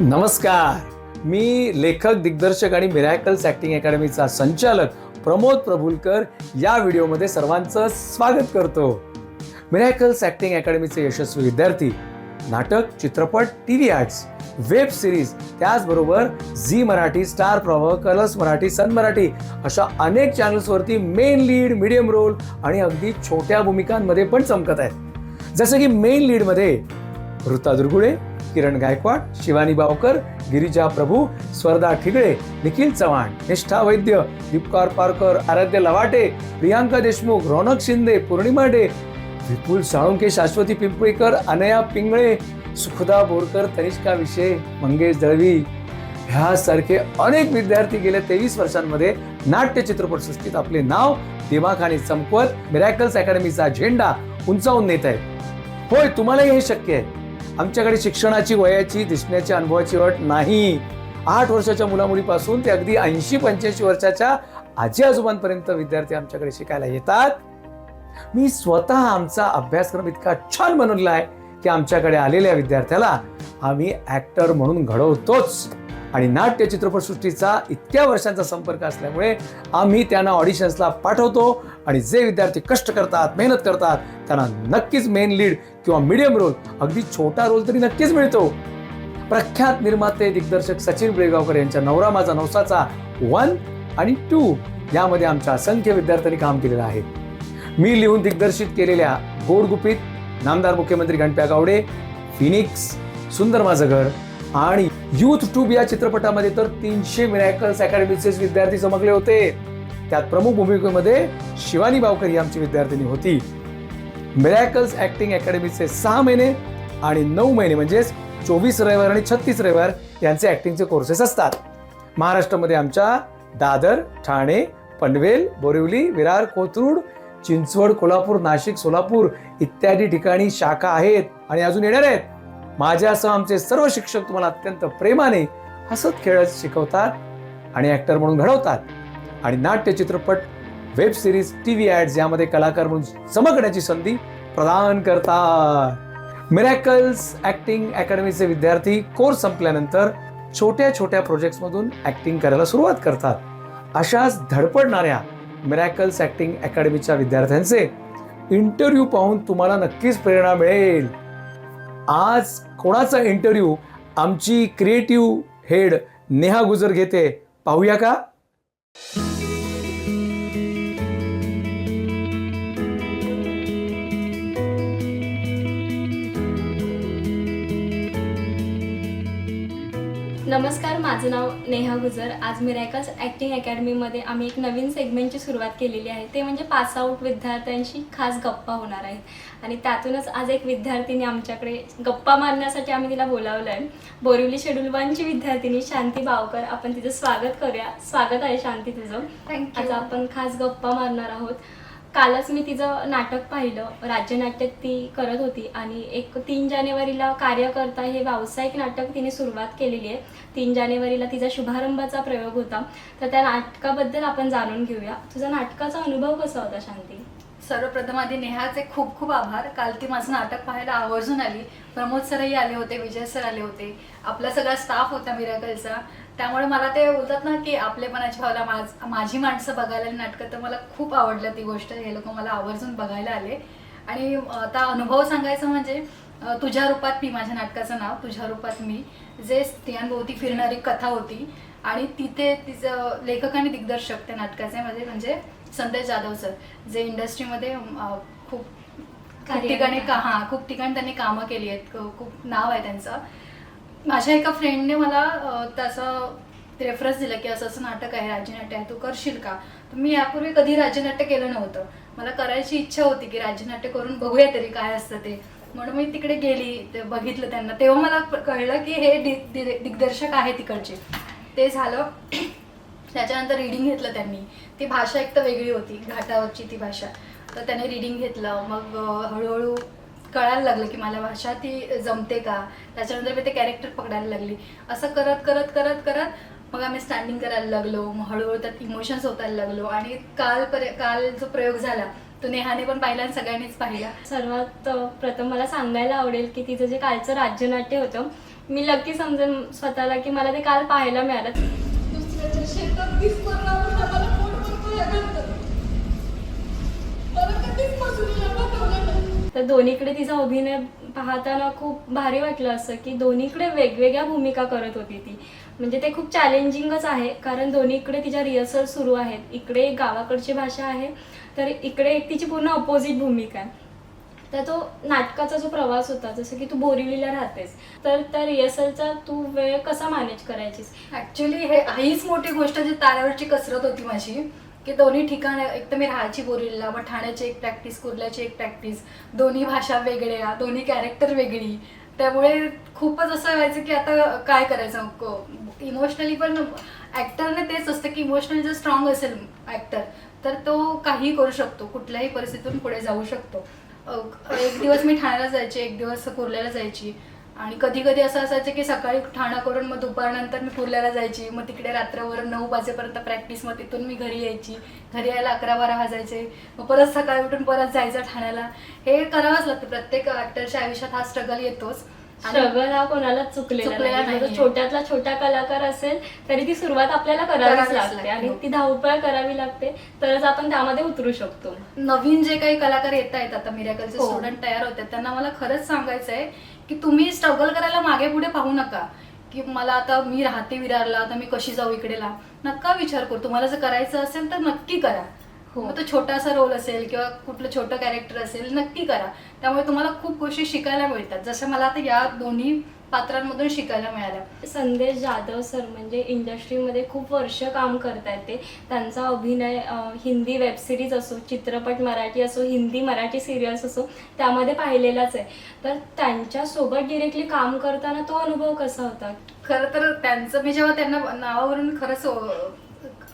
नमस्कार. मी लेखक दिग्दर्शक आणि मिरॅकल्स ॲक्टिंग अकॅडमीचा संचालक प्रमोद प्रभुलकर या व्हिडिओमध्ये सर्वांचं स्वागत करतो. मिरॅकल्स ॲक्टिंग अकॅडमीचे यशस्वी विद्यार्थी नाटक चित्रपट T V arts web series त्याचबरोबर Zee Marathi Star Pravah Colors Marathi Sun Marathi अशा अनेक चॅनल्सवरती मेन लीड मिडियम रोल आणि अगदी छोट्या भूमिकांमध्ये पण चमकत आहेत. जसं की मेन लीडमध्ये ऋता दुर्गुळे किरण गायकवाड शिवानी बावकर गिरिजा प्रभू स्वर्धा ठिगळे निखिल चव्हाण निष्ठा वैद्य दीपकार पारकर आराध्य लवाटे प्रियांका देशमुख रौनक शिंदे पौर्णिमा डे विपुल साळुंके शाश्वती पिंपळीकर अनया पिंगळे सुखदा बोरकर तनिष्का विषय मंगेश दळवी. ह्यासारखे अनेक विद्यार्थी गेल्या तेवीस वर्षांमध्ये नाट्य चित्रपटसृष्टीत आपले नाव दिमाखाने चमकवत मिरॅकल्स अकॅडमीचा झेंडा उंचावून नेत आहेत. होय तुम्हालाही हे शक्य आहे. आमच्याकडे शिक्षणाची वयाची दिसण्याची अनुभवाची अट नाही. आठ वर्षाच्या मुलामुलीपासून ते अगदी ऐंशी पंच्याऐंशी वर्षाच्या आजी आजोबांपर्यंत विद्यार्थी आमच्याकडे शिकायला येतात. मी स्वतः आमचा अभ्यासक्रम इतका छान बनवलेला आहे की आमच्याकडे आलेल्या विद्यार्थ्याला आम्ही ऍक्टर म्हणून घडवतोच. आणि नाट्य चित्रपटसृष्टीचा इतक्या वर्षांचा संपर्क असल्यामुळे आम्ही त्यांना ऑडिशन्सला पाठवतो. आणि जे विद्यार्थी कष्ट करतात मेहनत करतात त्यांना नक्कीच मेन लीड किंवा मिडियम रोल अगदी छोटा रोल तरी नक्कीच मिळतो. प्रख्यात निर्माते दिग्दर्शक सचिन बेळगावकर यांच्या नवरा माझा नवसाचा वन आणि टू यामध्ये आमच्या असंख्य विद्यार्थ्यांनी काम केलेलं आहे. मी लिहून दिग्दर्शित केलेल्या गोडगुपित नामदार मुख्यमंत्री गणप्या गावडे फिनिक्स सुंदर माझं घर आणि युथ ट्यूब या चित्रपटामध्ये तर तीनशे मिरॅकल्स अकॅडमीचे विद्यार्थी चमकले होते. त्यात प्रमुख भूमिकेमध्ये शिवानी बावकर ही आमची विद्यार्थिनी होती. मिरॅकल्स ऍक्टिंग अकॅडमीचे सहा महिने आणि नऊ महिने म्हणजेच चोवीस रविवार आणि छत्तीस रविवार यांचे ऍक्टिंगचे कोर्सेस असतात. महाराष्ट्रामध्ये आमच्या दादर ठाणे पनवेल बोरिवली विरार कोथरूड चिंचवड कोल्हापूर नाशिक सोलापूर इत्यादी ठिकाणी शाखा आहेत आणि अजून येणार आहेत. माझ्यासह आमचे सर्व शिक्षक तुम्हाला अत्यंत प्रेमाने हसत खेळत शिकवतात आणि ऍक्टर म्हणून घडवतात. आणि नाट्य चित्रपट web series T V ads यामध्ये कलाकार म्हणून चमकण्याची संधी प्रदान करतात. मिरॅकल्स ॲक्टिंग अकॅडमीचे विद्यार्थी कोर्स संपल्यानंतर छोट्या छोट्या प्रोजेक्ट्समधून ॲक्टिंग करायला सुरुवात करतात. अशाच धडपडणाऱ्या मिरॅकल्स ॲक्टिंग अकॅडमीच्या विद्यार्थ्यांचे इंटरव्ह्यू पाहून तुम्हाला नक्कीच प्रेरणा मिळेल. आज कोणाचा इंटरव्ह्यू आमची क्रिएटिव्ह हेड नेहा गुजर घेते. पाहूया का? नमस्कार माझं नाव नेहा गुजर. आज मिरॅकल्स ॲक्टिंग अकॅडमीमध्ये आम्ही एक नवीन सेगमेंटची सुरुवात केलेली आहे. ते म्हणजे पास आऊट विद्यार्थ्यांशी खास गप्पा होणार आहेत. आणि त्यातूनच आज एक विद्यार्थिनी आमच्याकडे गप्पा मारण्यासाठी आम्ही तिला बोलावलं आहे बोरिवली शेड्यूल वनची विद्यार्थिनी शांती बावकर. आपण तिचं स्वागत करूया. स्वागत आहे शांती तुझं. आज आपण खास गप्पा मारणार आहोत. कालच मी तिचं नाटक पाहिलं. राज्यनाट्यात ती करत होती आणि एक तीन जानेवारीला कार्यकर्ता हे व्यावसायिक नाटक तिने सुरुवात केलेली आहे. तीन जानेवारीला तिचा शुभारंभाचा प्रयोग होता. तर त्या नाटकाबद्दल आपण जाणून घेऊया. तुझा नाटकाचा अनुभव कसा होता शांती? सर्वप्रथम आधी नेहाचे खूप खूप आभार. काल ती माझं नाटक पाहायला आवर्जून आली. प्रमोद सरही आले होते विजय सर आले होते. आपला सगळा स्टाफ होता मिराकलचा त्यामुळे मला ते बोलतात ना की आपलेपणाची भावना माझ माझी माणसं बघायला नाटकं तर मला खूप आवडलं ती गोष्ट. हे लोक मला आवर्जून बघायला आले. आणि आता अनुभव सांगायचं म्हणजे तुझ्या रूपात मी माझ्या नाटकाचं नाव तुझ्या रूपात मी जे स्त्रियांभोवती फिरणारी कथा होती. आणि तिथे तिचं लेखक आणि दिग्दर्शक त्या नाटकाचे म्हणजे म्हणजे संदेश जाधव सर जे इंडस्ट्रीमध्ये खूप ठिकाणी. का हां खूप ठिकाणी त्यांनी कामं केली आहेत. खूप नाव आहे त्यांचं. माझ्या एका फ्रेंडने मला त्याचं रेफरन्स दिला की असं असं नाटक आहे राज्यनाट्य आहे तू करशील का? तर मी यापूर्वी कधी राज्यनाट्य केलं नव्हतं. मला करायची इच्छा होती की राज्यनाट्य करून बघूया तरी काय असतं ते. म्हणून मी तिकडे गेली ते बघितलं त्यांना. तेव्हा मला कळलं की हे दिग्दर्शक आहे तिकडचे. ते झालं त्याच्यानंतर रिडिंग घेतलं त्यांनी. ती भाषा एक तर वेगळी होती घाटावरची ती भाषा. तर त्याने रिडिंग घेतलं. मग हळूहळू कळायला लागलं की मला भाषा ती जमते का? त्याच्यानंतर मी ते कॅरेक्टर पकडायला लागली. असं करत करत करत करत मग आम्ही स्टँडिंग करायला लागलो. मग हळूहळू त्यात इमोशन्स होतायला लागलो. आणि काल पर्य काल जो प्रयोग झाला तो नेहाने पण पाहिला आणि सगळ्यांनीच पाहिला. सर्वात प्रथम मला सांगायला आवडेल की तिचं जे कालचं राज्यनाट्य होतं मी लकी समजेन स्वतःला की मला ते काल पाहायला मिळालं. तर दोन्हीकडे तिचा अभिनय पाहताना खूप भारी वाटलं असं की दोन्हीकडे वेगवेगळ्या भूमिका करत होती ती. म्हणजे ते खूप चॅलेंजिंगच आहे कारण दोन्हीकडे तिच्या रिहर्सल सुरू आहेत. इकडे एक गावाकडची भाषा आहे तर इकडे एक तिची पूर्ण अपोजिट भूमिका आहे. तर तो नाटकाचा जो प्रवास होता जसं की तू बोरिवलीला राहतेस तर त्या रिहर्सलचा तू वेळ कसा मॅनेज करायचीस? ऍक्च्युली हे हीच मोठी गोष्ट जी ताऱ्यावरची कसरत होती माझी. की दोन्ही ठिकाण एक तर मी राहायची बोरिवलीला मग ठाण्याची एक प्रॅक्टिस कुर्ल्याची एक प्रॅक्टिस दोन्ही भाषा वेगळ्या दोन्ही कॅरेक्टर वेगळी. त्यामुळे खूपच असं व्हायचं की आता काय करायचं? इमोशनली पण ॲक्टरने तेच असतं की इमोशनली जर स्ट्रॉंग असेल ॲक्टर तर तो काही करू शकतो. कुठल्याही परिस्थितीतून पुढे जाऊ शकतो. एक दिवस मी ठाण्याला जायची एक दिवस कुर्ल्याला जायची. आणि कधी कधी असं असायचं की सकाळी ठाणा करून मग दुपारनंतर मी कुर्ल्याला जायची मग तिकडे रात्रभर नऊ वाजेपर्यंत प्रॅक्टिस मग तिथून मी घरी यायची. घरी यायला अकरा बारा वाजायचे. मग परत सकाळी उठून परत जायचं ठाण्याला. हे करावंच लागतं. प्रत्येक ॲक्टरच्या आयुष्यात हा स्ट्रगल येतोच. स्ट्रगल हा कोणालाच चुकलेला नाही. म्हणजे. छोट्यातला छोटा कलाकार असेल तरी ती सुरुवात आपल्याला करावीच लागते. आणि हो. ती धावपळ करावी लागते. तरच आपण त्यामध्ये उतरू शकतो. नवीन जे काही कलाकार येत आहेत आता मिरॅकलचे हो. स्टुडंट तयार होते त्यांना मला खरंच सांगायचं आहे की तुम्ही स्ट्रगल करायला मागे पुढे पाहू नका. की मला आता मी राहते विरारला आता मी कशी जाऊ इकडेला. नका विचार करू. तुम्हाला जर करायचं असेल तर नक्की करा. हो. तो छोटासा रोल असेल किंवा कुठलं छोटं कॅरेक्टर असेल नक्की करा. त्यामुळे तुम्हाला खूप गोष्टी शिकायला मिळतात. जसं मला आता या दोन्ही पात्रांमधून शिकायला मिळाल्या संदेश जाधव सर म्हणजे इंडस्ट्रीमध्ये खूप वर्ष काम करतायत ते. त्यांचा अभिनय हिंदी वेब सिरीज असो चित्रपट मराठी असो हिंदी मराठी सिरियल्स असो त्यामध्ये पाहिलेलाच आहे. तर त्यांच्यासोबत डिरेक्टली काम करताना तो अनुभव कसा होता? खरं तर त्यांचं मी जेव्हा त्यांना नावावरून खरंच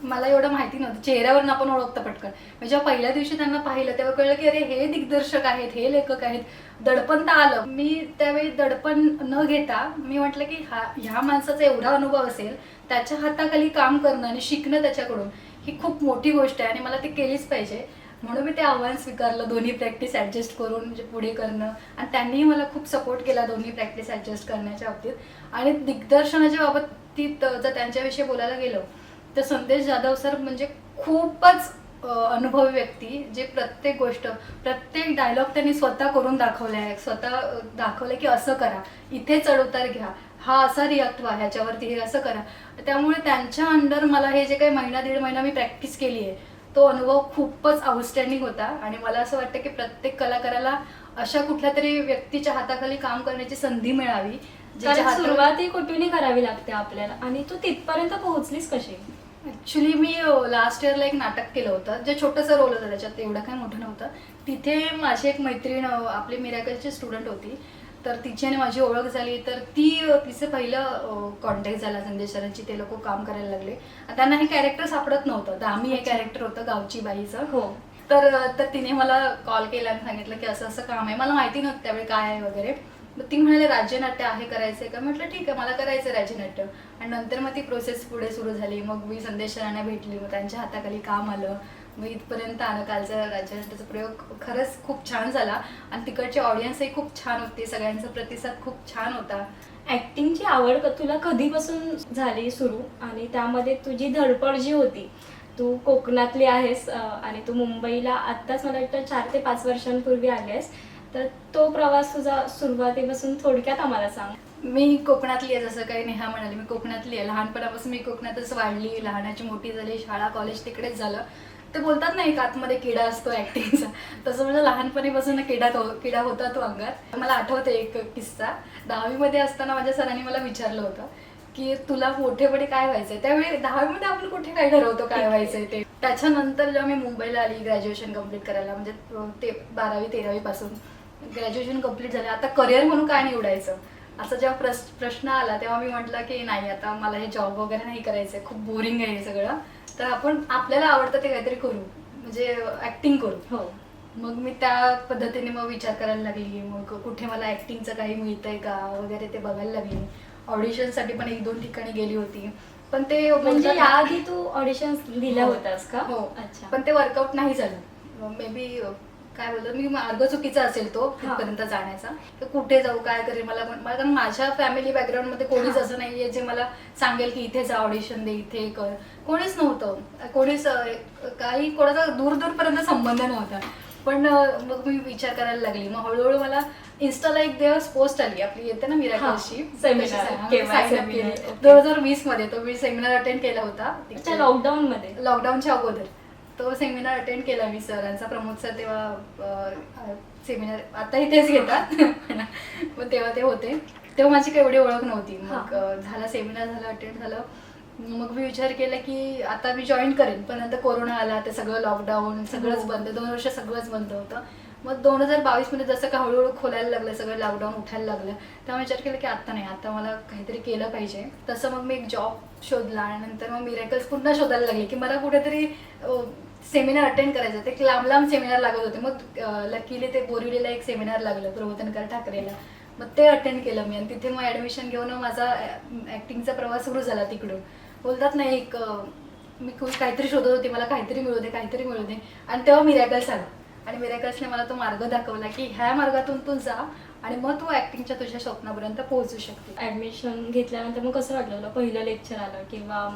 मला एवढं माहिती नव्हतं. चेहऱ्यावरून आपण ओळखतं पटकन. मी जेव्हा पहिल्या दिवशी त्यांना पाहिलं तेव्हा कळलं की अरे हे दिग्दर्शक आहेत हे लेखक आहेत. दडपण तर आलं. मी त्यावेळी दडपण न घेता मी म्हटलं की हा ह्या माणसाचा एवढा अनुभव असेल त्याच्या हाताखाली काम करणं आणि शिकणं त्याच्याकडून ही खूप मोठी गोष्ट आहे आणि मला ती केलीच पाहिजे. म्हणून मी ते आव्हान स्वीकारलं दोन्ही प्रॅक्टिस ॲडजस्ट करून म्हणजे पुढे करणं. आणि त्यांनीही मला खूप सपोर्ट केला दोन्ही प्रॅक्टिस ॲडजस्ट करण्याच्या बाबतीत. आणि दिग्दर्शनाच्या बाबतीत जर त्यांच्याविषयी बोलायला गेलो तर संदेश जाधव सर म्हणजे खूपच अनुभवी व्यक्ती जे प्रत्येक गोष्ट प्रत्येक डायलॉग त्यांनी स्वतः करून दाखवले आहे स्वतः अ, दाखवलं की असं करा. इथे चढउतार घ्या. हा असा रिॲक्ट व्हा ह्याच्यावरती हे असं करा. त्यामुळे त्यांच्या अंडर मला हे जे काही महिना दीड महिना मी प्रॅक्टिस केली आहे तो अनुभव खूपच आउटस्टँडिंग होता. आणि मला असं वाटतं की प्रत्येक कलाकाराला अशा कुठल्या तरी व्यक्तीच्या हाताखाली काम करण्याची संधी मिळावी. सुरुवात ही कुठूनही करावी लागते आपल्याला. आणि तू तिथपर्यंत पोहोचलीस कशी? ऍक्च्युली मी लास्ट इयरला एक नाटक केलं होतं जे छोटंसं रोल होतं त्याच्यात एवढं काही मोठं नव्हतं. तिथे माझी एक मैत्रीण आपली मिरॅकलची स्टुडंट होती. तर तिची आणि माझी ओळख झाली. तर ती तिचं पहिलं कॉन्टॅक्ट झाला संदेश सरांची ते लोक काम करायला लागले. त्यांना हे कॅरेक्टर सापडत नव्हतं. दामी हे अच्छा. कॅरेक्टर होतं गावची बाईचं. हो. तर तर तिने मला कॉल केला आणि सांगितलं की असं असं काम आहे. मला माहिती नव्हतं त्यावेळी काय आहे वगैरे. मग ती म्हणाले राज्यनाट्य आहे करायचंय का? म्हटलं ठीक आहे मला करायचं राज्यनाट्य. आणि नंतर मग ती प्रोसेस पुढे सुरू झाली. मग मी संदेश सरांना भेटली मग त्यांच्या हाताखाली काम आलं. मग इथपर्यंत आलं कालचा राज्यनाट्याचा प्रयोग खरंच खूप छान झाला. आणि तिकडची ऑडियन्सही खूप छान होती. सगळ्यांचा प्रतिसाद खूप छान होता. ऍक्टिंगची आवड तुला कधीपासून झाली सुरू? आणि त्यामध्ये तुझी धडपड जी होती तू कोकणातली आहेस आणि तू मुंबईला आत्ताच मला वाटतं चार ते पाच वर्षांपूर्वी आली आहेस. तर तो प्रवास तुझा सुरुवातीपासून थोडक्यात आम्हाला सांग. मी कोकणातली आहे जसं काही नेहा म्हणाली. मी कोकणातली आहे लहानपणापासून मी कोकणातच वाढली. लहानाची मोठी झाली. शाळा कॉलेज तिकडेच झालं. ते बोलतात ना एक आतमध्ये किडा असतो ऍक्टिंगचा तसं म्हणजे लहानपणीपासून किडा तो किडा होता तो अंगात. मला आठवते एक किस्सा. दहावीमध्ये असताना माझ्या सरांनी मला विचारलं होतं की तुला मोठेपणे काय व्हायचंय? त्यावेळी दहावीमध्ये आपण कुठे काय ठरवतो काय व्हायचंय ते? त्याच्यानंतर जेव्हा मी मुंबईला आली ग्रॅज्युएशन कंप्लीट करायला म्हणजे ते बारावी तेरावी पासून ग्रॅज्युएशन कंप्लीट झालं आता करिअर म्हणून काय निवडायचं असा जेव्हा प्रश प्रश्न आला तेव्हा मी म्हटलं की नाही आता मला हे जॉब वगैरे नाही करायचं खूप बोरिंग आहे हे सगळं. तर आपण आपल्याला आवडतं ते काहीतरी करू म्हणजे ऍक्टिंग करू. हो. मग मी त्या पद्धतीने मग विचार करायला लागली मग कुठे मला ऍक्टिंगचं काही मिळतंय का वगैरे ते बघायला लागली. ऑडिशनसाठी पण एक दोन ठिकाणी गेली होती. पण ते म्हणजे याआधी तू ऑडिशन दिल्या हो. होतास का? हो. अच्छा. पण ते वर्कआउट नाही झालं. मे बी काय बोलतो मी मार्ग चुकीचा असेल तो तिथपर्यंत जाण्याचा. तर कुठे जाऊ काय करेल मला मला कारण माझ्या फॅमिली बॅकग्राऊंडमध्ये कोणीच असं नाहीये जे मला सांगेल की इथे जा ऑडिशन दे इथे कर. कोणीच नव्हतं. कोणीच काही कोणाचा दूर दूरपर्यंत संबंध नव्हता. पण मग मी विचार करायला लागली. मग हळूहळू मला इन्स्टाला एक दिवस पोस्ट आली. आपली येते ना मिराकलची. दोन हजार वीसमध्ये तो मी सेमिनार अटेंड केला होता. लॉकडाऊन मध्ये. लॉकडाऊनच्या अगोदर. तो सेमिनार अटेंड केला मी सरांचा प्रमोद सर तेव्हा सेमिनार आताही तेच घेतात. पण तेव्हा ते होते. तेव्हा माझी काही एवढी ओळख नव्हती. मग झाला सेमिनार झाला अटेंड झालं. मग मी विचार केला की आता मी जॉईन करेन. पण नंतर कोरोना आला ते सगळं लॉकडाऊन सगळंच हो. बंद. दोन वर्ष सगळंच बंद होतं. मग दोन हजार बावीसमध्ये जसं का हळूहळू खोलायला लागलं सगळं लॉकडाऊन उठायला लागलं तेव्हा विचार केला की आता नाही. आता मला काहीतरी केलं पाहिजे. तसं मग मी एक जॉब शोधला. आणि नंतर मग मिरॅकल्स पुन्हा शोधायला लागले की मला कुठेतरी सेमिनार अटेंड करायचं ते लांब लांब सेमिनार लागत होते. मग लकीली ते बोरिवलीला एक सेमिनार लागलं प्रबोधनकर ठाकरेला. मग ते अटेंड केलं मी. आणि तिथे मग ऍडमिशन घेऊन माझा ऍक्टिंगचा प्रवास सुरू झाला तिकडून. बोलतात ना एक मी खूप काहीतरी शोधत होती. मला काहीतरी मिळू दे काहीतरी मिळू दे. आणि तेव्हा मिरॅकल्स आला. आणि मिरॅकल्सने मला तो मार्ग दाखवला की ह्या मार्गातून तू जा आणि मग तू ऍक्टिंगच्या तुझ्या स्वप्नापर्यंत पोहोचू शकते. ऍडमिशन घेतल्यानंतर मग कसं वाटलं पहिलं लेक्चर आलं किंवा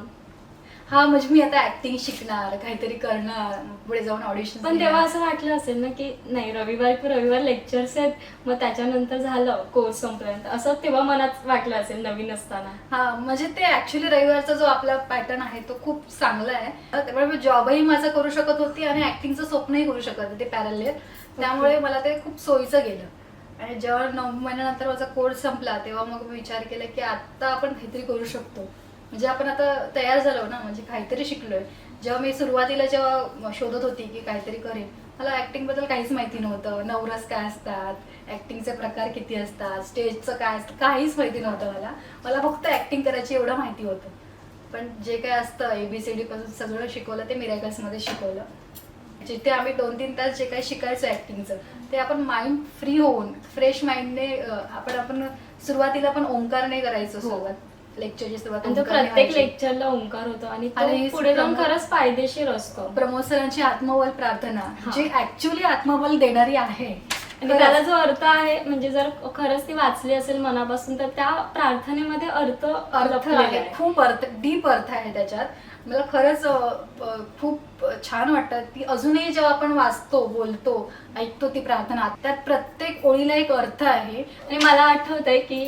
हा म्हणजे मी आता ऍक्टिंग शिकणार काहीतरी करणार पुढे जाऊन ऑडिशन पण तेव्हा असं वाटलं असेल ना की नाही रविवार की रविवार लेक्चर्स आहेत मग त्याच्यानंतर झालं कोर्स संपल्यानंतर. असं तेव्हा मनात वाटलं असेल नवीन असताना. हा म्हणजे ते ऍक्च्युली रविवारचा जो आपला पॅटर्न आहे तो खूप चांगला आहे. त्यामुळे मी जॉबही माझा करू शकत होती आणि ऍक्टिंगचं स्वप्नही करू शकत होते पॅरल त्यामुळे मला ते खूप सोयीचं गेलं. आणि जेव्हा नऊ महिन्यानंतर माझा कोर्स संपला तेव्हा मग मी विचार केला की आता आपण काहीतरी करू शकतो. म्हणजे आपण आता तयार झालो ना म्हणजे काहीतरी शिकलोय. जेव्हा मी सुरुवातीला जेव्हा शोधत होती की काहीतरी करेन मला ऍक्टिंगबद्दल काहीच माहिती नव्हतं. नवरस काय असतात? ऍक्टिंगचे प्रकार किती असतात? स्टेजचं काय असतं? काहीच माहिती नव्हतं मला. मला फक्त ऍक्टिंग करायची एवढं माहिती होतं. पण जे काय असतं एबीसीडी पासून सगळं शिकवलं ते मिरॅकल्समध्ये शिकवलं. जिथे आम्ही दोन तीन तास जे काही शिकायचो ऍक्टिंगचं ते आपण माइंड फ्री होऊन फ्रेश माइंडने आपण आपण सुरुवातीला पण ओंकारने करायचो हो. लेक्चरची सुरुवात आणि तो ओंकारने प्रत्येक व्हायची. लेक्चरला ओंकार होतो आणि आणि तो पुढे जाऊन खरंच फायदेशीर असतो. प्रमोद सरांची आत्मबल प्रार्थना हा. जी ऍक्च्युली आत्मबल देणारी आहे. आणि त्याला जो अर्थ आहे म्हणजे जर खरंच ती वाचली असेल मनापासून तर त्या प्रार्थनेमध्ये अर्थ अर्थ लपलेला आहे. खूप अर्थ डीप अर्थ आहे त्याच्यात. मला खरंच अ, अ, खूप छान वाटतं. ती अजूनही जेव्हा आपण वाचतो बोलतो ऐकतो ती प्रार्थना त्यात प्रत्येक ओळीला एक अर्थ आहे. आणि मला आठवतंय की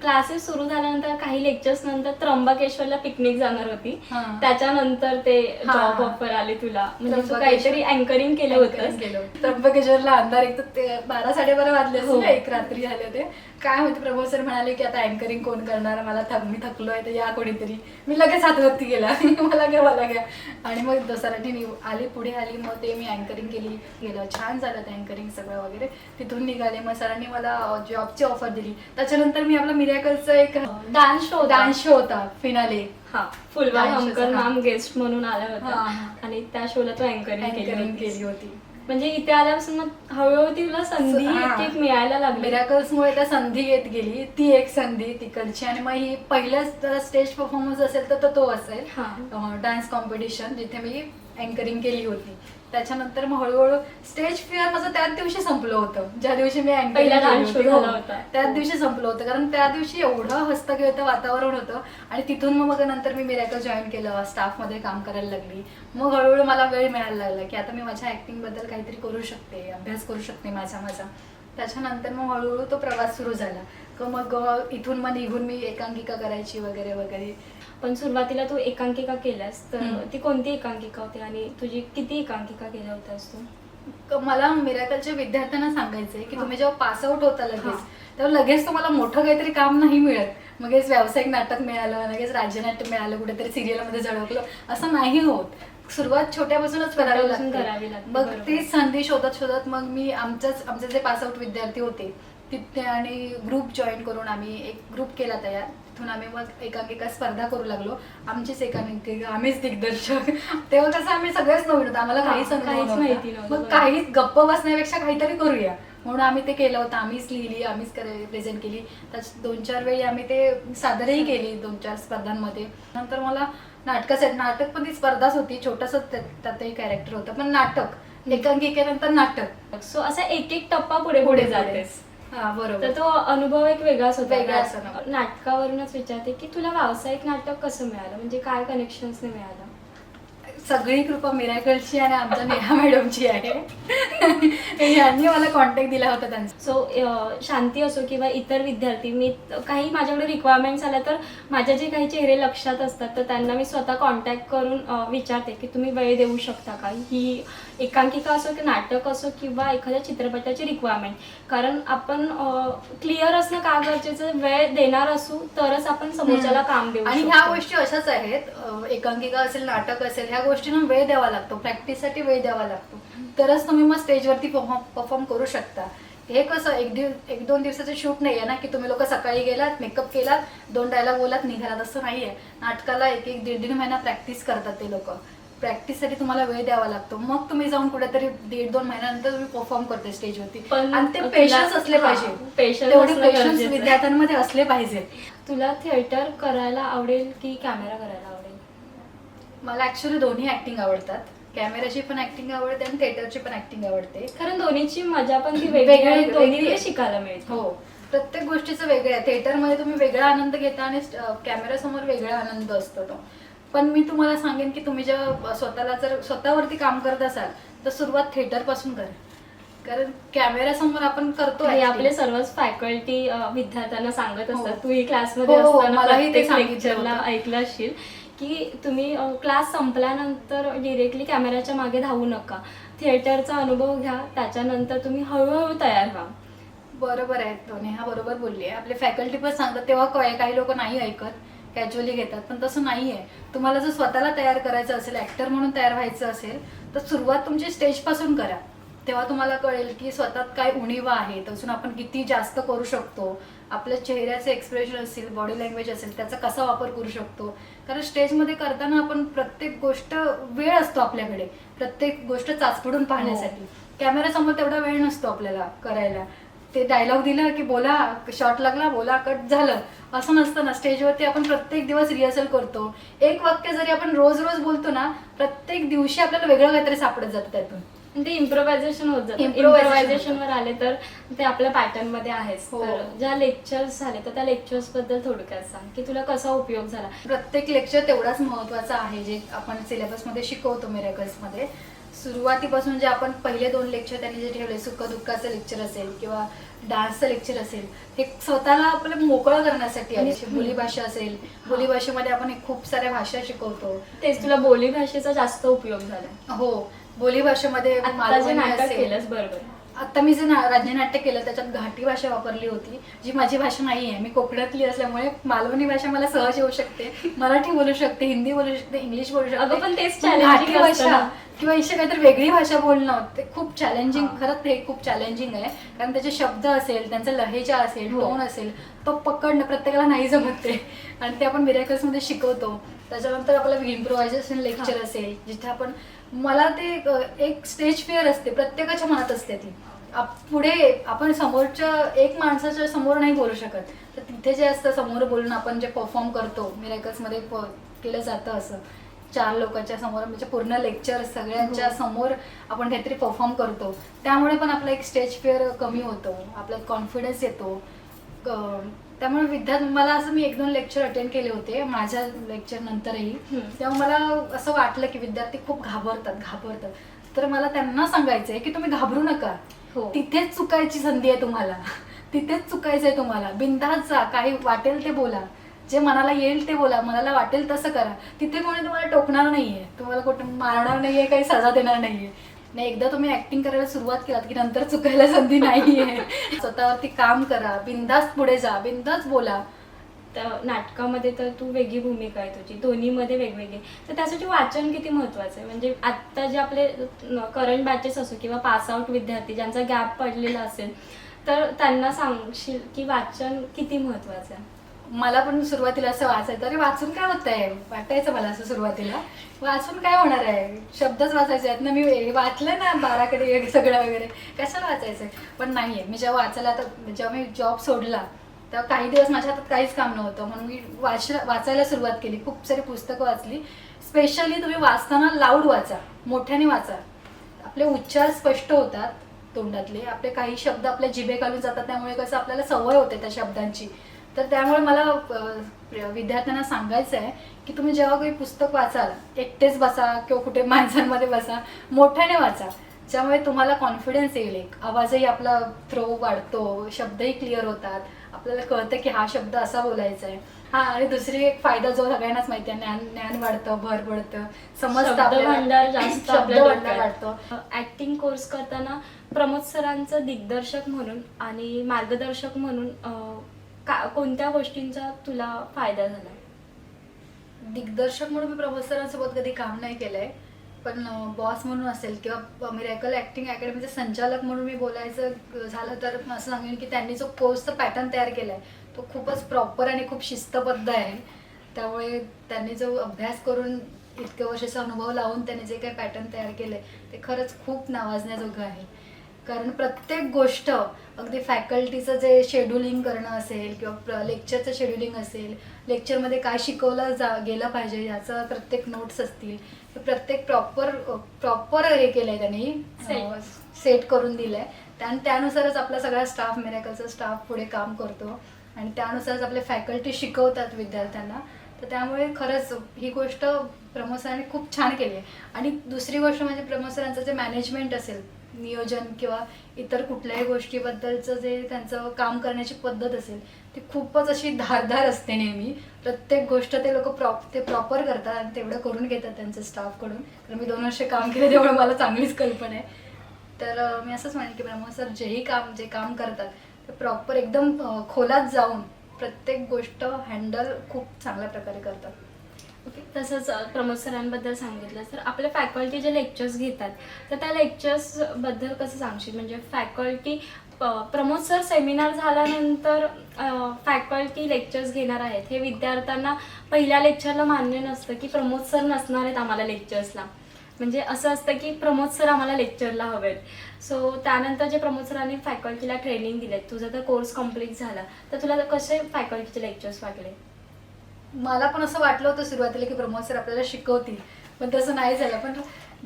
क्लासेस सुरू झाल्यानंतर काही लेक्चर्स नंतर त्र्यंबकेश्वरला पिकनिक जाणार होती. हा. त्याच्यानंतर ते हा, जॉब. ऑफर आली तुला. म्हणजे तू त्र्यंबकेश्वर. काहीतरी अँकरिंग केलं होतं. त्र्यंबकेश्वरला अंधार एक तर ते बारा साडेबारा वाजले हो. असतील ना, एक रात्री झाले होते. काय होते प्रभू सर म्हणाले की आता अँकरिंग कोण करणार? मला थक मी थकलोय तर या कोणीतरी. मी लगेच हातवरती गेला मला घ्या मला घ्या. आणि मग दसऱ्याची मी आली पुढे आली मग ते मी अँकरिंग केली गेलं. छान झालं ते अँकरिंग सगळं वगैरे. तिथून निघाले. मग सरांनी मला जॉबची ऑफर दिली. त्याच्यानंतर मी आपला मिरॅकलचा एक डान्स शो डान्स शो होता फिनाले हा. show, हा. मॅम गेस्ट म्हणून आल्या हा, होत्या. हा. आणि त्या शोला तू अँकरिंग केली होती. म्हणजे इथे आल्यापासून मग हळूहळू तुला संधी. एक मिळायला लागली. मिराकल्समुळे त्या संधी येत गेली. ती एक संधी तिकडची. आणि मग ही पहिल्याच स्टेज परफॉर्मन्स असेल तर तो- असेल. डान्स कॉम्पिटिशन जिथे मी अँकरिंग केली होती. त्याच्यानंतर मग हळूहळू स्टेज फिअर माझं त्याच दिवशी संपलं होतं. ज्या दिवशी मी अँकरिंग पहिला show. हो. झाला होता. त्याच दिवशी संपलं होतं. कारण त्या दिवशी एवढं हस्तगत वातावरण होतं आणि तिथून मग मग नंतर मी मिरॅकल जॉईन केलं. स्टाफमध्ये काम करायला लागली. मग हळूहळू मला वेळ मिळायला लागला की आता मी माझ्या ऍक्टिंगबद्दल काहीतरी करू शकते अभ्यास करू शकते माझा माझा. त्याच्यानंतर मग हळूहळू तो प्रवास सुरू झाला. क मग अ, इथून मग निघून मी एकांकिका करायची वगैरे वगैरे. पण सुरुवातीला तू एकांकिका केल्यास तर. ती कोणती एकांकिका होती आणि तुझी किती एकांकिका केल्या होत्यास तू मला मिराकलच्या विद्यार्थ्यांना सांगायचंय की. तुम्ही जेव्हा पास आउट होता. लगेच तेव्हा लगेच तुम्हाला मोठं काहीतरी काम नाही मिळत लगेच व्यावसायिक नाटक मिळालं लगेच राज्यनाट्य मिळालं कुठेतरी सिरियलमध्ये झळकलं असं नाही होत सुरुवात छोट्यापासूनच करावी लागते मग. ती संधी शोधत शोधत मग मी आमच्याच आमचे जे पासआउट विद्यार्थी होते तिथे आणि ग्रुप जॉईन करून आम्ही एक ग्रुप केला तयार तिथून आम्ही मग एकांकिका स्पर्धा करू लागलो. आमचीच एकांकिका आम्हीच दिग्दर्शक. तेव्हा कसं आम्ही सगळेच नवीन होतं आम्हाला काहीच काहीच. माहिती नव्हतं, मग. काहीच गप्प बसण्यापेक्षा काहीतरी करूया. म्हणून आम्ही ते केलं होतं आम्हीच लिहिली आम्हीच प्रेझेंट केली. त्याच दोन चार वेळी आम्ही ते सादरही केली दोन चार स्पर्धांमध्ये. नंतर मला नाटकासाठी नाटक पण ती स्पर्धाच होती छोटंसं त्या- त्यातही कॅरेक्टर होतं पण नाटक. एकांकिकेनंतर नाटक. सो असा एक एक टप्पा पुढे पुढे जातेस. तर तो अनुभव एक वेगळाच होता. नाटकावरूनच विचारते की तुला व्यावसायिक नाटक कसं मिळालं? म्हणजे काय कनेक्शन्सने मिळालं? सगळी कृपा मिराकलची आणि आमच्या नेहा मॅडमची आहे. यांनी मला कॉन्टॅक्ट दिला होता त्यांचा. सो शांती असो किंवा इतर विद्यार्थी मी काही माझ्याकडे रिक्वायरमेंट्स आल्या तर माझ्या जे काही चेहरे लक्षात असतात तर त्यांना मी स्वतः कॉन्टॅक्ट करून विचारते की तुम्ही वेळ देऊ शकता का? ही एकांकिका असो की नाटक असो किंवा एखाद्या चित्रपटाची रिक्वायरमेंट कारण आपण क्लिअर असणं का गरजेचं वेळ देणार असू तरच आपण समोरच्याला काम देऊ आणि. ह्या गोष्टी अशाच आहेत एकांकिका असेल नाटक असेल ह्या गोष्टींना वेळ द्यावा लागतो प्रॅक्टिससाठी वेळ द्यावा लागतो. तरच तुम्ही मग स्टेजवरती परफॉर्म करू शकता. हे कसं एक दिव एक दोन दिवसाचं शूट नाही आहे ना की तुम्ही लोक सकाळी गेलात मेकअप केलात दोन डायलॉग बोलात निघालात असं नाही आहे नाटकाला एक एक दीड दीड महिना प्रॅक्टिस करतात ते लोक. प्रॅक्टिससाठी तुम्हाला वेळ द्यावा लागतो. मग तुम्ही जाऊन कुठेतरी दीड दोन महिन्यानंतर तुम्ही परफॉर्म करते स्टेजवरती पण आणि ते पेशन्स असले पाहिजे. तेवढे पेशन्स. विद्यार्थ्यांमध्ये असले पाहिजे. तुला थिएटर करायला आवडेल की कॅमेरा करायला मला ऍक्च्युली दोन्ही ऍक्टिंग आवडतात. कॅमेराची पण ऍक्टिंग आवडते आणि थिएटरची पण ऍक्टिंग आवडते. कारण दोन्हीची मजा पण ती वेगळी वेगळी- आहे वेगळी. दोन्ही. शिकायला मिळते. हो. प्रत्येक गोष्टीचं वेगळं आहे. थिएटरमध्ये तुम्ही वेगळा आनंद घेता आणि कॅमेरा समोर वेगळा आनंद असतो तो. पण मी तुम्हाला सांगेन की तुम्ही जेव्हा स्वतःला जर स्वतःवरती काम करत असाल तर सुरुवात थिएटरपासून करा. कारण कॅमेरा समोर आपण करतो हे acting. आपले सर्वच फॅकल्टी विद्यार्थ्यांना सांगत हो. असतात. तू ही क्लासमध्ये हो, असताना मलाही ते प्रत्येक सांगितलं लेक्चरला होतं. ऐकलं असशील. की तुम्ही क्लास संपल्यानंतर डिरेक्टली कॅमेऱ्याच्या मागे धावू नका. थिएटरचा अनुभव घ्या त्याच्यानंतर तुम्ही हळूहळू तयार व्हा. बरोबर आहे तो नेहा बरोबर बोलली आहे. आपले फॅकल्टी पण सांगतात तेव्हा काही लोक नाही ऐकत कॅज्युअली घेतात पण तसं नाही आहे. तुम्हाला जर स्वतःला तयार करायचं असेल ॲक्टर म्हणून तयार व्हायचं असेल तर सुरुवात तुमची स्टेजपासून करा. तेव्हा तुम्हाला कळेल की स्वतःत काय उणीवा आहे अजून आपण किती जास्त करू शकतो आपल्या चेहऱ्याचे एक्सप्रेशन असेल बॉडी लँग्वेज असेल त्याचा कसा वापर करू शकतो? कारण स्टेजमध्ये करताना आपण प्रत्येक गोष्ट वेळ असतो आपल्याकडे. प्रत्येक गोष्ट चाचपडून पाहण्यासाठी. कॅमेऱ्यासमोर तेवढा वेळ नसतो आपल्याला करायला. ते डायलॉग दिला की बोला शॉट लागला बोला कट झालं. असं नसतं ना. स्टेजवरती आपण प्रत्येक दिवस रिहर्सल करतो. एक वाक्य जरी आपण रोज रोज बोलतो ना प्रत्येक दिवशी आपल्याला वेगळं काहीतरी सापडत जातं त्यातून. ते इम्प्रोव्हायझेशन होत जातं. इम्प्रोव्हायझेशन वर आले तर ते आपल्या पॅटर्नमध्ये आहेच. हो. तर ज्या लेक्चर्स झाले तर त्या लेक्चर्सबद्दल थोडक्यात सांग की तुला कसा उपयोग झाला? प्रत्येक लेक्चर तेवढाच महत्त्वाचा आहे जे आपण सिलेबसमध्ये शिकवतो मिरेकल्समध्ये सुरुवातीपासून जे आपण पहिले दोन लेक्चर त्यांनी जे ठेवले सुख दुःखाचं लेक्चर असेल किंवा डान्सचं लेक्चर असेल हे स्वतःला आपलं मोकळं करण्यासाठी आहे जशी बोलीभाषा असेल बोलीभाषेमध्ये आपण एक खूप साऱ्या भाषा शिकवतो. तेच तुला बोली भाषेचा जास्त उपयोग झाला. हो. बोलीभाषेमध्ये आता जे मालवणी नाटक असेल. केलंस बरोबर आता मी जे राज्यनाट्य केलं त्याच्यात घाटी भाषा वापरली होती जी माझी भाषा नाही आहे मी कोकणातली असल्यामुळे मालवणी भाषा मला सहज येऊ शकते मराठी बोलू शकते हिंदी बोलू शकते इंग्लिश बोलू शकते पण तेच घाटी भाषा. किंवा इथे काहीतरी वेगळी भाषा बोलणं ते खूप चॅलेंजिंग हा. खरंच हे खूप चॅलेंजिंग आहे कारण त्याचे शब्द असेल त्यांचा लहेजा असेल हो. टोन असेल तो पकडणं प्रत्येकाला नाही जमत ते आणि ते आपण मध्ये शिकवतो त्याच्यानंतर आपलं इम्प्रोव्हायझेशन लेक्चर हा. असेल जिथे आपण मला ते एक स्टेज फिअर असते प्रत्येकाच्या मनात असते ती. आप- पुढे आपण समोरच्या एक माणसाच्या समोर नाही बोलू शकत. तर तिथे जे असतं समोर बोलून आपण जे परफॉर्म करतो मिराकल्समध्ये प- केलं जातं असं. चार लोकांच्या समोर म्हणजे पूर्ण लेक्चर सगळ्यांच्या हो. समोर आपण काहीतरी परफॉर्म करतो. त्यामुळे पण आपला एक स्टेज फिअर कमी होतो. आपल्यात कॉन्फिडन्स येतो. त्यामुळे विद्यार्थी मला असं मी एक दोन लेक्चर अटेंड केले होते माझ्या लेक्चर नंतरही. तेव्हा मला असं वाटलं की विद्यार्थी खूप घाबरतात घाबरतात. तर मला त्यांना सांगायचंय की तुम्ही घाबरू नका. हो. तिथेच चुकायची संधी आहे तुम्हाला. तिथेच चुकायचंय तुम्हाला. बिंदास जा काही वाटेल ते बोला. जे मनाला येईल ते बोला मनाला वाटेल तसं करा. तिथे कोणी तुम्हाला टोकणार नाहीये. तुम्हाला कुठं मारणार नाहीये काही सजा देणार नाहीये. नाही एकदा तुम्ही ऍक्टिंग करायला सुरुवात केलात की नंतर चुकायला संधी नाहीये. स्वतःवरती काम करा बिंदास पुढे जा बिंदास बोला. त्या नाटकामध्ये तर तू वेगळी भूमिका आहे तुझी. दोन्हीमध्ये वेगवेगळी. तर त्यासाठी वाचन किती महत्वाचं आहे? म्हणजे आत्ता जे आपले करंट बॅचेस असो किंवा पास आउट विद्यार्थी ज्यांचा गॅप पडलेला असेल तर त्यांना सांगशील की वाचन किती महत्वाचं आहे? मला पण सुरुवातीला असं वाचायचं अरे वाचून काय होत आहे वाटायचं मला असं सुरुवातीला. वाचून काय होणार आहे? शब्दच वाचायचे आहेत ना मी वाचलं ना बाराकडे सगळं वगैरे कशाला वाचायचं पण नाही आहे मी जेव्हा वाचायला तर जेव्हा मी जॉब सोडला तेव्हा काही दिवस माझ्या हातात काहीच काम नव्हतं. म्हणून मी वाच वाचायला सुरुवात केली खूप सारी पुस्तकं वाचली. स्पेशली तुम्ही वाचताना लाऊड वाचा मोठ्याने वाचा. आपले उच्चार स्पष्ट होतात तोंडातले आपले काही शब्द आपल्या जिभे घालून जातात त्यामुळे कसं आपल्याला सवय होते त्या शब्दांची. तर त्यामुळे मला विद्यार्थ्यांना सांगायचं आहे की तुम्ही जेव्हा काही पुस्तक वाचाल एकटेच बसा किंवा कुठे माणसांमध्ये बसा मोठ्याने वाचा ज्यामुळे तुम्हाला कॉन्फिडन्स येईल एक. आवाजही आपला थ्रो वाढतो शब्दही क्लिअर होतात. आपल्याला कळतं की हा शब्द असा बोलायचा आहे. हा आणि दुसरी एक फायदा जो सगळ्यांनाच माहिती आहे ज्ञान ज्ञान वाढतं भर पडतं. समजतं जास्त. वाढतं. ऍक्टिंग कोर्स करताना प्रमोद सरांचं दिग्दर्शक म्हणून आणि मार्गदर्शक म्हणून का कोणत्या गोष्टींचा तुला फायदा झाला? दिग्दर्शक म्हणून मी प्रोफेसरांसोबत सरांसोबत कधी काम नाही केलंय. पण बॉस म्हणून असेल किंवा मिरॅकल ॲक्टिंग अकॅडमीचे संचालक म्हणून मी बोलायचं झालं तर असं सांगेन की त्यांनी जो कोर्सचा पॅटर्न तयार केला आहे तो खूपच प्रॉपर आणि खूप शिस्तबद्ध आहे. त्यामुळे त्यांनी जो अभ्यास करून इतक्या वर्षाचा अनुभव लावून त्यांनी जे काही पॅटर्न तयार केलं ते खरंच खूप नावाजण्याजोगं आहे. कारण प्रत्येक गोष्ट अगदी फॅकल्टीचं जे शेड्युलिंग करणं असेल किंवा लेक्चरचं शेड्युलिंग असेल लेक्चरमध्ये काय शिकवलं जा गेलं पाहिजे याचं प्रत्येक नोट्स असतील. प्रत्येक प्रॉपर प्रॉपर हे केलं आहे त्यांनी. सेट करून दिलं आहे त्या त्यानुसारच आपला सगळा स्टाफ मिरॅकलचा स्टाफ पुढे काम करतो. आणि त्यानुसारच आपले फॅकल्टी शिकवतात विद्यार्थ्यांना. तर त्यामुळे खरंच ही गोष्ट प्रमोद सरांनी खूप छान केली आहे. आणि दुसरी गोष्ट म्हणजे प्रमोद सरांचं जे मॅनेजमेंट असेल नियोजन किंवा इतर कुठल्याही गोष्टीबद्दलचं जे त्यांचं काम करण्याची पद्धत असेल ती खूपच अशी धारदार असते नेहमी. प्रत्येक गोष्ट ते लोक प्रॉप ते प्रॉपर करतात आणि तेवढं करून घेतात त्यांच्या स्टाफकडून. कारण मी दोन वर्ष काम केलं त्यामुळे मला चांगलीच कल्पना आहे. तर मी असंच म्हणेन की ब्रह्म सर जेही काम जे काम करतात ते प्रॉपर एकदम खोलात जाऊन प्रत्येक गोष्ट हँडल खूप चांगल्या प्रकारे करतात. ओके. तसंच प्रमोद सरांबद्दल सांगितलं. तर आपल्या फॅकल्टी जे लेक्चर्स घेतात तर त्या लेक्चर्सबद्दल कसं सांगशील? म्हणजे फॅकल्टी प्रमोद सर सेमिनार झाल्यानंतर फॅकल्टी लेक्चर्स घेणार आहेत. हे विद्यार्थ्यांना पहिल्या लेक्चरला मान्य नसतं की प्रमोद सर नसणार आहेत आम्हाला लेक्चर्सला म्हणजे असं असतं की प्रमोद सर आम्हाला लेक्चरला हवेत. सो त्यानंतर जे प्रमोद सरांनी फॅकल्टीला ट्रेनिंग दिलेत तुझा तर कोर्स कंप्लीट झाला. तर तुला कसे फॅकल्टीचे लेक्चर्स वाटले? मला पण असं वाटलं होतं सुरुवातीला की प्रमोद सर आपल्याला शिकवतील पण तसं नाही झालं. पण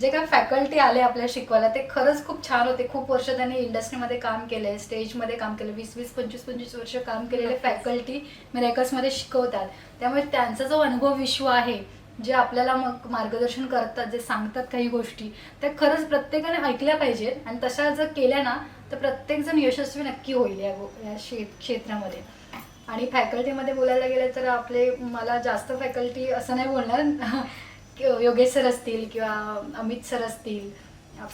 जे काय फॅकल्टी आले आपल्याला शिकवायला ते खरंच खूप छान होते. खूप वर्ष त्यांनी इंडस्ट्रीमध्ये काम केले स्टेजमध्ये काम केलं वीस वीस पंचवीस पंचवीस वर्ष काम केलेले फॅकल्टी मिरॅकल्समध्ये शिकवतात. त्यामुळे त्यांचा जो अनुभव विश्व आहे जे आपल्याला मग मार्गदर्शन करतात जे सांगतात काही गोष्टी त्या खरंच प्रत्येकाने ऐकल्या पाहिजेत. आणि तशा जर केल्या ना तर प्रत्येकजण यशस्वी नक्की होईल या या शे क्षेत्रामध्ये. आणि फॅकल्टीमध्ये बोलायला गेलं तर आपले मला जास्त फॅकल्टी असं नाही बोलणार योगेश सर असतील किंवा अमित सर असतील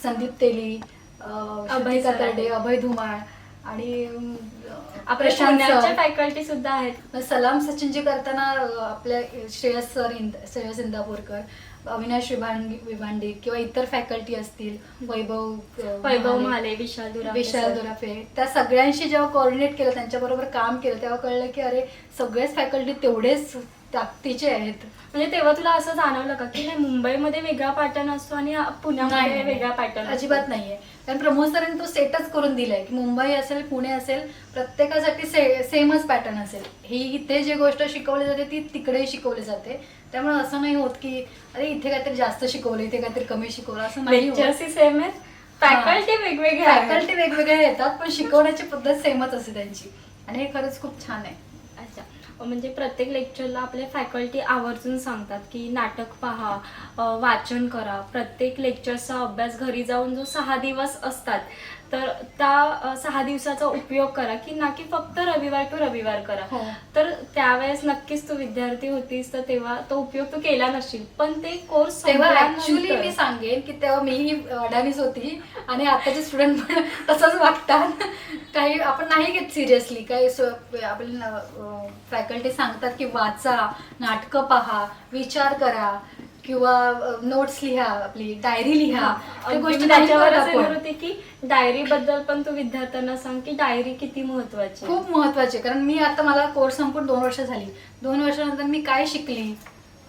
संदीप तेली अभय श्रुतिका सर आहे. तरडे अभय धुमाळ आणि अं, आपल्या प्रशांत पुण्याच्या सर फॅकल्टी सुद्धा आहेत सलाम सचिनजी करताना आपल्या श्रेयस सर इंद श्रेयस इंदापूरकर अविनाश विभांडी विभांडी किंवा इतर फॅकल्टी असतील वैभव अं, वैभव महाले. विशाल दुराफे विशाल. दुराफे त्या सगळ्यांशी जेव्हा कोऑर्डिनेट केलं त्यांच्याबरोबर काम केलं तेव्हा कळलं की अरे सगळेच फॅकल्टी तेवढेच ताकदीचे आहेत. म्हणजे तेव्हा तुला असं जाणवलं का की नाही मुंबईमध्ये वेगळा पॅटर्न असतो आणि पुण्यामध्ये नाही, वेगळा पॅटर्न अजिबात नाहीये. कारण प्रमोद सरांनी तो सेटच करून दिलाय की मुंबई असेल पुणे असेल प्रत्येकासाठी से सेमच पॅटर्न असेल. ही इथे जी गोष्ट शिकवली जाते ती तिकडेही शिकवली जाते. त्यामुळे असं नाही होत की अरे इथे काहीतरी जास्त शिकवलं इथे काहीतरी कमी शिकवलं असं नाही होत. लेक्चर्स सेम आहेत. फॅकल्टी वेगवेगळे फॅकल्टी वेगवेगळे येतात पण शिकवण्याची पद्धत सेमच असते त्यांची. आणि हे खरंच खूप छान आहे. म्हणजे प्रत्येक लेक्चरला आपले फॅकल्टी आवर्जून सांगतात की नाटक पहा वाचन करा. प्रत्येक लेक्चरचा अभ्यास घरी जाऊन जो सहा दिवस असतात तर त्या सहा दिवसाचा उपयोग करा की ना की फक्त रविवार टू रविवार करा. हो. तर त्यावेळेस नक्कीच तू विद्यार्थी होतीस तर तेव्हा तो उपयोग तू केला नसशील. पण ते कोर्स तेव्हा ऍक्च्युली मी सांगेन की तेव्हा मीही अडाणीच होती आणि आताचे स्टुडंट पण तसंच वागतात. काही आपण नाही घेत सिरियसली काही आपले फॅकल्टी सांगतात की वाचा नाटकं पहा विचार करा. किंवा नोट्स लिहा आपली डायरी लिहा. गोष्टी होती की डायरी बद्दल पण तू विद्यार्थ्यांना सांग की डायरी किती महत्वाची. खूप महत्त्वाचे कारण मी आता मला कोर्स संपून दोन वर्ष झाली. दोन वर्षानंतर मी काय शिकली?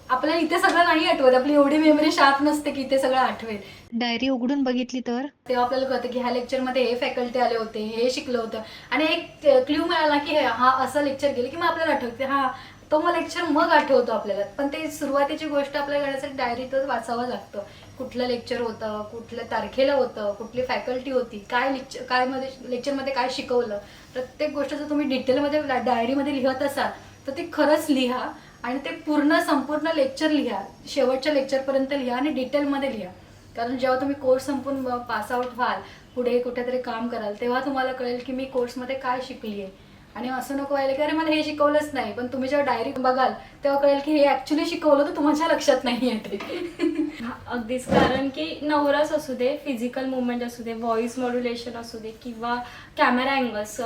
आपल्याला इथे सगळं नाही आठवत. आपली एवढी मेमरी शार्प नसते की इथे सगळं आठवेल. डायरी उघडून बघितली तर? तेव्हा आपल्याला कळतं की ह्या लेक्चरमध्ये हे फॅकल्टी आले होते हे शिकलं होतं. आणि एक क्ल्यू मिळाला की हे- असं लेक्चर गेलं की मग आपल्याला आठवतं. हा तो मग लेक्चर मग आठवतो आपल्याला. पण ते सुरुवातीची गोष्ट आपल्याला करण्यासाठी डायरीतच वाचावं लागतं. कुठलं लेक्चर होतं कुठल्या तारखेला होतं कुठली फॅकल्टी होती काय लेक्चर काय मध्ये लेक्चरमध्ये काय शिकवलं. प्रत्येक गोष्ट जर तुम्ही डिटेलमध्ये डायरीमध्ये लिहत असाल तर ती खरंच लिहा आणि ते पूर्ण संपूर्ण लेक्चर लिहा. शेवटच्या लेक्चरपर्यंत लिहा आणि डिटेलमध्ये लिहा. कारण जेव्हा तुम्ही कोर्स संपून पासआउट व्हाल पुढे कुठेतरी काम कराल तेव्हा तुम्हाला कळेल की मी कोर्समध्ये काय शिकली आहे आणि असं नको व्हायला की अरे मला हे शिकवलंच नाही पण तुम्ही जेव्हा डायरी बघाल तेव्हा कळेल की हे ॲक्च्युली शिकवलं तर तुमच्या लक्षात नाही येते अगदीच कारण की नवराच असू दे फिजिकल मुवमेंट असू दे व्हॉइस मॉड्युलेशन असू दे किंवा कॅमेरा अँगल्स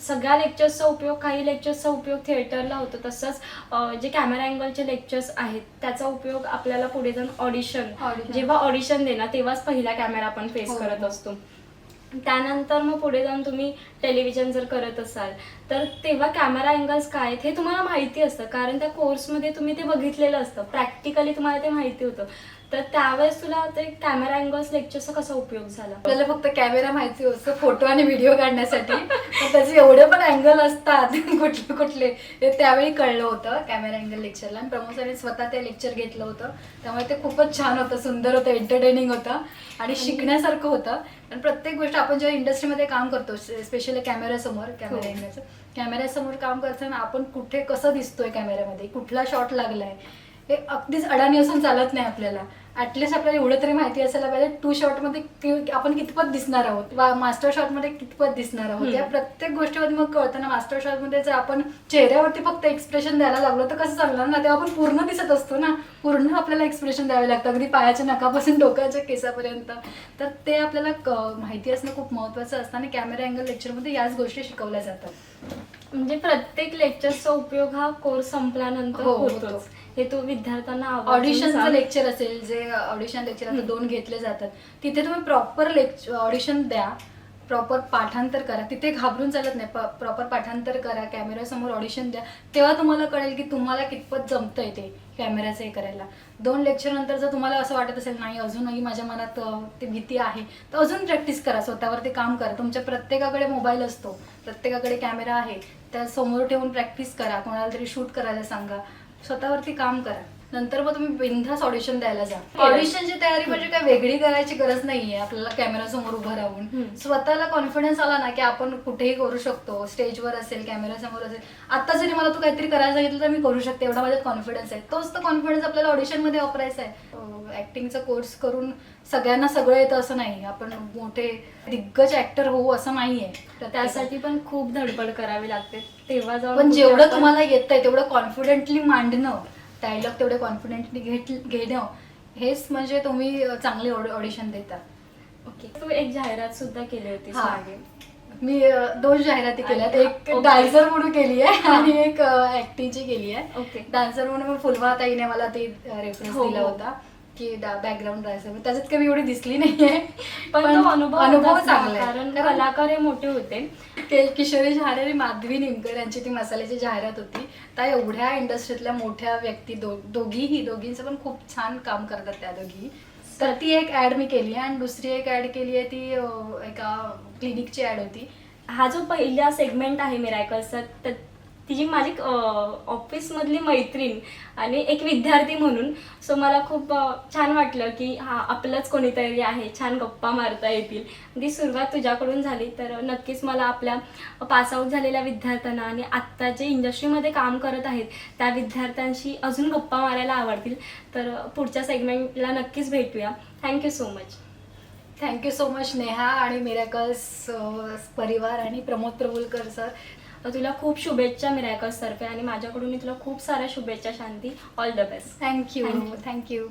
सगळ्या लेक्चर्सचा उपयोग काही लेक्चर्सचा उपयोग थिएटरला होतो तसंच जे कॅमेरा अँगलचे लेक्चर्स आहेत त्याचा उपयोग आपल्याला पुढे जाऊन ऑडिशन. जेव्हा ऑडिशन देणार तेव्हाच पहिला कॅमेरा आपण फेस हो, करत. असतो त्यानंतर मग पुढे जाऊन तुम्ही टेलिव्हिजन जर करत असाल तर तेव्हा कॅमेरा अँगल्स काय आहेत हे तुम्हाला माहिती असतं. कारण त्या कोर्समध्ये तुम्ही ते बघितलेलं असतं. प्रॅक्टिकली तुम्हाला ते माहिती होतं. तर त्यावेळेस तुला ते कॅमेरा अँगल्स लेक्चरचा कसा उपयोग झाला? आपल्याला फक्त कॅमेरा माहिती असतो फोटो आणि व्हिडिओ काढण्यासाठी. त्याचे एवढे पण अँगल असतात कुठले कुठले ते त्यावेळी कळलं होतं कॅमेरा अँगल लेक्चरला आणि प्रमोद सरांनी स्वतः ते लेक्चर घेतलं होतं. त्यामुळे ते खूपच छान होतं सुंदर होतं एंटरटेनिंग होतं. आणि शिकण्यासारखं होतं. आणि प्रत्येक गोष्ट आपण जेव्हा इंडस्ट्रीमध्ये काम करतो स्पेशली कॅमेऱ्यासमोर कॅमेरा. अँगलचं कॅमेऱ्यासमोर काम करताना आपण कुठे कसं दिसतोय कॅमेऱ्यामध्ये कुठला शॉट लागलाय? हे अगदीच अडाणी असून चालत नाही आपल्याला. ऍटलिस्ट आपल्याला एवढं तरी माहिती असायला पाहिजे. टू शॉटमध्ये आपण कितपत दिसणार आहोत? वा मास्टर शॉटमध्ये कितपत दिसणार आहोत. या प्रत्येक गोष्टीमध्ये मग कळतं ना मास्टर शॉटमध्ये जर आपण चेहऱ्यावरती फक्त एक्सप्रेशन द्यायला लागलो तर कसं चालणार ना? तेव्हा आपण पूर्ण दिसत असतो ना? पूर्ण आपल्याला एक्सप्रेशन द्यावे लागतं. अगदी पायाच्या नकापासून डोक्याच्या केसापर्यंत. तर ते आपल्याला माहिती असणं खूप महत्त्वाचं असतं आणि कॅमेरा अँगल लेक्चरमध्ये याच गोष्टी शिकवल्या जातात. म्हणजे प्रत्येक लेक्चरचा उपयोग हा कोर्स संपल्यानंतर हो, होतोच होतो. हे तू विद्यार्थ्यांना आवर्जून ऑडिशनचं सांग. लेक्चर असेल जे ऑडिशन लेक्चर आता. दोन घेतले जातात तिथे तुम्ही प्रॉपर लेक्चर ऑडिशन द्या प्रॉपर पाठांतर करा. तिथे घाबरून चालत नाही. प्रॉपर पाठांतर करा. कॅमेऱ्यासमोर ऑडिशन द्या. तेव्हा तुम्हाला कळेल की तुम्हाला कितपत जमतंय ते कॅमेऱ्याचं हे करायला. दोन लेक्चरनंतर जर तुम्हाला असं वाटत असेल नाही अजूनही माझ्या मनात ती भीती आहे तर अजून प्रॅक्टिस करा. स्वतःवरती काम करा. तुमच्या प्रत्येकाकडे मोबाईल असतो. प्रत्येकाकडे कॅमेरा आहे. त्या समोर ठेवून प्रॅक्टिस करा. कोणाला तरी शूट करायला सांगा. स्वतःवरती काम करा. नंतर मग तुम्ही बिनधास ऑडिशन द्यायला जा. ऑडिशनची तयारी म्हणजे काय वेगळी करायची गरज नाहीये आपल्याला कॅमेरा समोर उभं राहून. स्वतःला कॉन्फिडन्स आला ना की आपण कुठेही करू शकतो. स्टेजवर असेल कॅमेरा समोर असेल. आता जरी मला तू काहीतरी करायला सांगितलं तर मी करू शकते. एवढा माझ्यात कॉन्फिडन्स आहे. तोच तर कॉन्फिडन्स आपल्याला ऑडिशनमध्ये वापरायचा आहे. ऍक्टिंगचा कोर्स करून सगळ्यांना सगळं येतं असं नाही. आपण मोठे दिग्गज ऍक्टर होऊ असं नाहीये. त्यासाठी पण खूप धडपड करावी लागते. तेव्हा जाऊन पण जेवढं तुम्हाला येतंय तेवढं कॉन्फिडेंटली मांडणं डायलॉग तेवढे कॉन्फिडेंटली घेत घेणं हेच म्हणजे तुम्ही चांगले ऑडिशन देता. ओके तू एक जाहिरात सुद्धा केली होती. मागे. मी दोन जाहिराती केल्यात. आणि- एक. डान्सर म्हणून केली आहे आणि एक ऍक्टिंगची केली आहे. ओके. डान्सर म्हणून फुलवा ताईने मला ते रेफरन्स हो, दिला हो. होता की बॅकग्राऊंड डान्सर त्याच्यात कमी एवढी दिसली नाहीये. पण अनुभव अनुभव चांगला आहे. कारण कलाकार हे मोठे होते. किशोरी झाडे आणि माधवी निमकर यांची ती मसाल्याची जाहिरात होती. त्या एवढ्या इंडस्ट्रीतल्या मोठ्या व्यक्ती दो दोघीही दोघींचं पण खूप छान काम करतात त्या दोघी. तर ती एक ऍड मी केली आहे आणि दुसरी एक ऍड केली आहे ती एका क्लिनिकची ऍड होती. हा जो पहिला सेगमेंट आहे मिरायकलचा तर तिची माझी ऑफिस मधली मैत्रीण आणि एक विद्यार्थी म्हणून सो मला खूप छान वाटलं की हा आपलंच कोणीतरी आहे छान गप्पा मारता येतील. ती सुरुवात तुझ्याकडून झाली तर नक्कीच मला आपल्या पासआउट झालेल्या विद्यार्थ्यांना आणि आत्ता जे इंडस्ट्रीमध्ये काम करत आहेत त्या विद्यार्थ्यांशी अजून गप्पा मारायला आवडतील. तर पुढच्या सेगमेंटला नक्कीच भेटूया. Thank you so much thank you so much Neha आणि मिरॅकल्स परिवार आणि प्रमोद प्रभुलकर सर तुला खूप शुभेच्छा मिरायकल्स तर्फे आणि माझ्याकडून तुला खूप साऱ्या शुभेच्छा Shanti. All the best thank you. Thank you